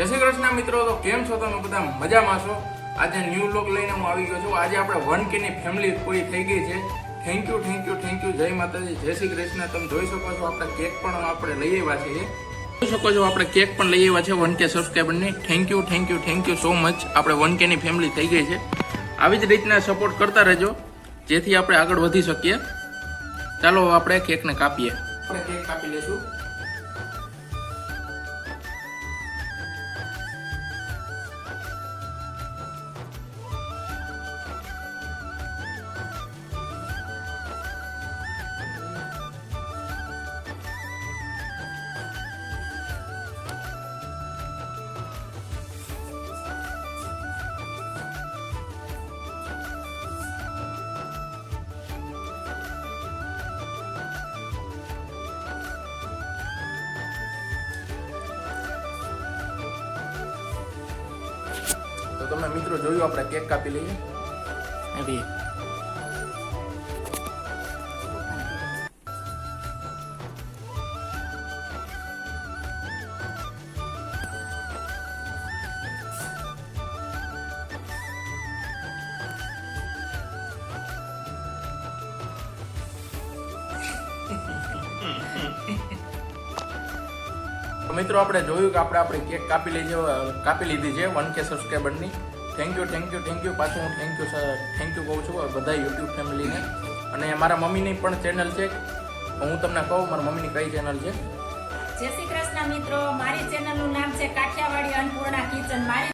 જય શ્રી કૃષ્ણ મિત્રો, તો કેમ છો તમે બધા? મજામાં છો? આજે ન્યૂ લોક લઈને હું આવી ગયો છું. આજે આપણે વન કે ની ફેમિલી પૂરી થઈ ગઈ છે. Thank you thank you thank you જય માતાજી, જય શ્રી કૃષ્ણ. તમે જોઈ શકો છો, આપણે કેક પણ આપણે લઈ આવ્યા છીએ. જોઈ શકો છો, આપણે કેક પણ લઈ આવ્યા છે one K સબસ્ક્રાઈબરની thank you thank you thank you so much આપણે વન કે ની ફેમિલી થઈ ગઈ છે. આવી જ રીતના સપોર્ટ કરતા રહેજો, જેથી આપણે આગળ વધી શકીએ. ચાલો, આપણે કેકને કાપીએ. આપણે કેક કાપી લેશું તો તમે મિત્રો જોયું આપણે કેક કાપી લઈએ એવી તો મિત્રો, આપણે જોયું કે આપણે આપણી કેક કાપી લઈ કાપી લીધી છે one K સબસ્ક્રાઈબરની thank you thank you thank you પાછું હું થેન્ક યુ થેન્ક યુ કહું છું બધા યુટ્યુબ ફેમિલીને અને મારા મમ્મીની પણ ચેનલ છે. હું તમને કહું, મારા મમ્મીની કઈ ચેનલ છે? જય શ્રી કૃષ્ણ મિત્રો, મારી ચેનલનું નામ છે કાઠિયાવાડી અન્નપૂર્ણા કિચન મારી